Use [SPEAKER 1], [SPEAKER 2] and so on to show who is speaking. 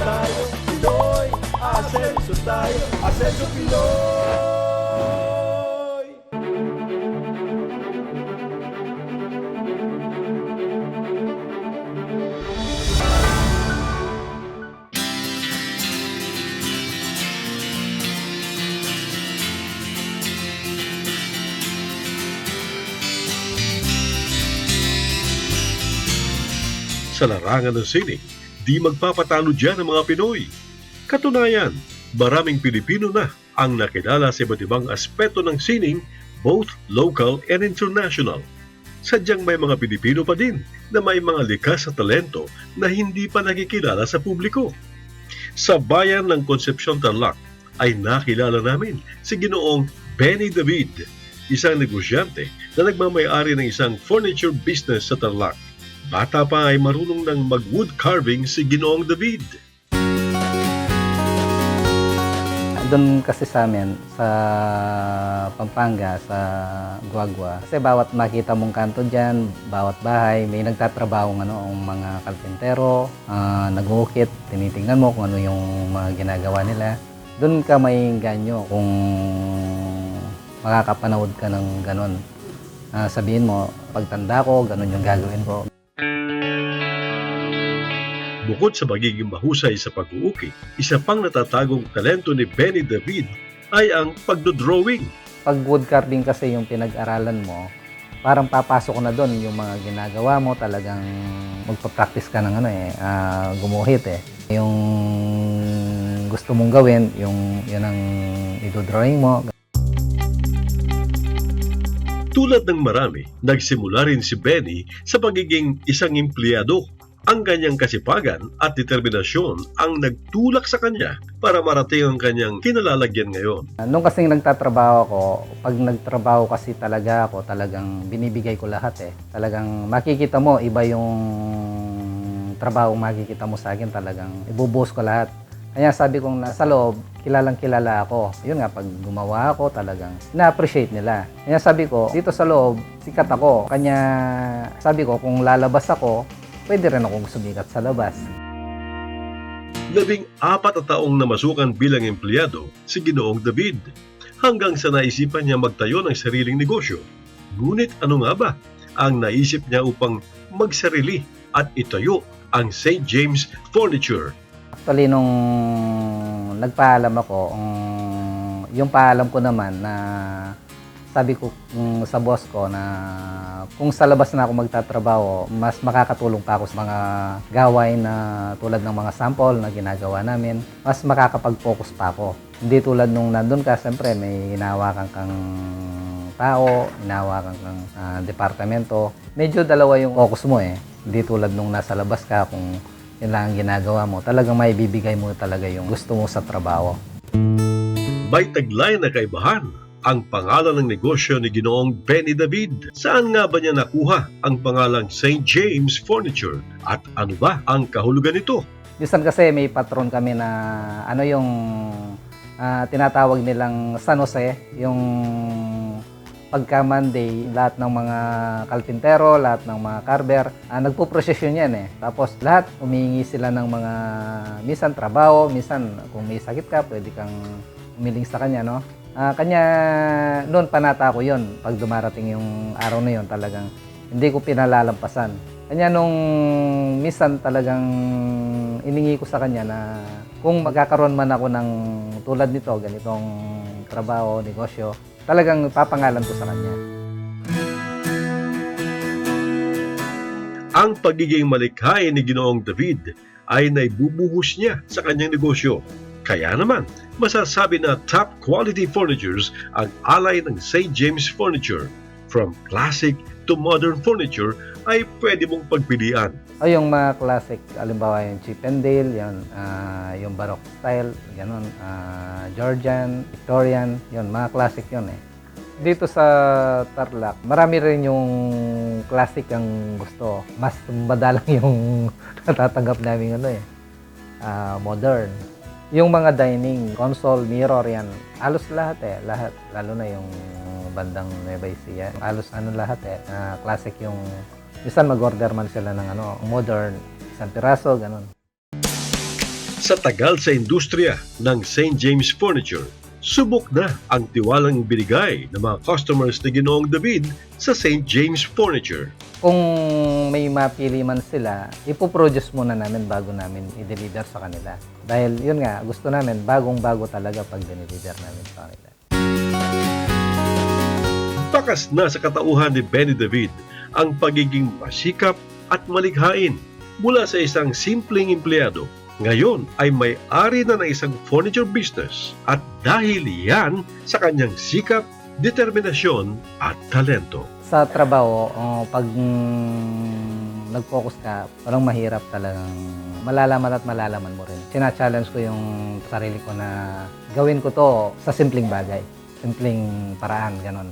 [SPEAKER 1] tayo, Pinoy. Asenso tayo, Asenso Pinoy.
[SPEAKER 2] Sa larangan ng sining, di magpapatalo dyan ang mga Pinoy. Katunayan, maraming Pilipino na ang nakilala sa iba't ibang aspeto ng sining, both local and international. Sadyang may mga Pilipino pa din na may mga likas sa talento na hindi pa nakikilala sa publiko. Sa bayan ng Concepcion Tarlac ay nakilala namin si Ginoong Benny David, isang negosyante na nagmamayari ng isang furniture business sa Tarlac. Bata pa ay marunong ng mag-wood carving si Ginoong David.
[SPEAKER 3] Doon kasi sa amin, sa Pampanga, sa Guagua, kasi bawat makita mong kanto dyan, bawat bahay, may nagtatrabaho ng ano, ang mga kalpintero, uh, nag-uukit, tinitingnan mo kung ano yung mga ginagawa nila. Doon ka may ganyo kung makakapanood ka ng ganon. Ah, sabihin mo, pagtanda ko, ganon yung gagawin ko.
[SPEAKER 2] Bukod sa magiging mahusay sa pag-uukit, isa pang natatagong talento ni Benny David ay ang pagdodrawing.
[SPEAKER 3] Pag wood carving kasi yung pinag-aralan mo, parang papasok na doon yung mga ginagawa mo, talagang magpa-practice ka ng ano eh, ah, gumuhit eh. Yung gusto mong gawin, yung yun ang idodrawing mo.
[SPEAKER 2] Tulad ng marami, nagsimula rin si Benny sa pagiging isang empleyado. Ang kanyang kasipagan at determinasyon ang nagtulak sa kanya para marating ang kanyang kinalalagyan ngayon.
[SPEAKER 3] Nung kasing nagtatrabaho ako, pag nagtrabaho kasi talaga ako, talagang binibigay ko lahat eh. Talagang makikita mo, iba yung trabaho makikita mo sa akin, talagang ibubuhos ko lahat. Kaya sabi kong nasa loob, kilalang kilala ako. Yun nga, pag gumawa ako, talagang na-appreciate nila. Kaya sabi ko, dito sa loob, sikat ako. Kanya sabi ko, kung lalabas ako, pwede rin akong sumikat sa labas.
[SPEAKER 2] Labing apat na taong namasukan bilang empleyado si Ginoong David hanggang sa naisipan niya magtayo ng sariling negosyo. Ngunit ano nga ba ang naisip niya upang magsarili at itayo ang St. James Furniture
[SPEAKER 3] Actually, nung nagpaalam ako, um, yung paalam ko naman na sabi ko um, sa boss ko na kung sa labas na ako magtatrabaho, mas makakatulong pa ako sa mga gawain na tulad ng mga sample na ginagawa namin, mas makakapag-focus pa ako. Hindi tulad nung nandun ka, siyempre may hinahawakan kang tao, hinahawakan kang ah, departamento. Medyo dalawa yung focus mo eh. Hindi tulad nung nasa labas ka kung yun lang ang ginagawa mo. Talagang may bibigay mo talaga yung gusto mo sa trabaho.
[SPEAKER 2] May taglay na kaibahan ang pangalan ng negosyo ni Ginoong Benny David. Saan nga ba niya nakuha ang pangalang St. James Furniture? At ano ba ang kahulugan nito?
[SPEAKER 3] Minsan kasi may patron kami na ano yung ah, tinatawag nilang San Jose, yung pagka Monday, lahat ng mga kalpintero, lahat ng mga carver, ah, nagpo-prosesyon yan eh. Tapos lahat humingi sila ng mga minsan trabaho, minsan kung may sakit ka, pwede kang umiling sa kanya, no? Ah, kanya noon panata ko 'yon pag dumarating yung araw na 'yon talagang hindi ko pinalalampasan. Kanya nung minsan talagang iningi ko sa kanya na kung magkakaroon man ako ng tulad nito, ganitong trabaho, negosyo, talagang papangalan ko sa kanya.
[SPEAKER 2] Ang pagiging malikhain ni Ginoong David ay naibubuhos niya sa kanyang negosyo. Kaya naman, masasabi na top quality furnitures ang alay ng St. James Furniture. From classic to modern furniture ay pwede mong pagpilian.
[SPEAKER 3] O yung mga classic, alimbawa yung Chip and ah, yung Baroque style, ganun, ah, Georgian, Victorian, yun, mga classic yun eh. Dito sa Tarlac, marami rin yung classic ang gusto. Mas madalang yung natatanggap namin ano eh, ah, modern. Yung mga dining, console, mirror yan, halos lahat eh, lahat. Lalo na yung bandang Nueva Ecija. Halos ano lahat eh, ah, classic yung, minsan mag-order man sila ng ano, modern, isang piraso, ganun.
[SPEAKER 2] Sa tagal sa industriya ng St. James Furniture, subok na ang tiwalang binigay ng mga customers ni Ginoong David sa St. James Furniture.
[SPEAKER 3] Kung may mapili man sila, ipoproduce muna namin bago namin i-deliver sa kanila. Dahil yun nga, gusto namin bagong-bago talaga pag deliver namin sa kanila.
[SPEAKER 2] Bakas na sa katauhan ni Benny David ang pagiging masikap at malikhain mula sa isang simpleng empleyado. Ngayon ay may-ari na ng isang furniture business at dahil yan sa kanyang sikap, determinasyon at talento.
[SPEAKER 3] Sa trabaho, uh, pag mm, nag-focus ka, parang mahirap talagang malalaman at malalaman mo rin. Sina-challenge ko yung sarili ko na gawin ko to sa simpleng bagay, simpleng paraan, ganon.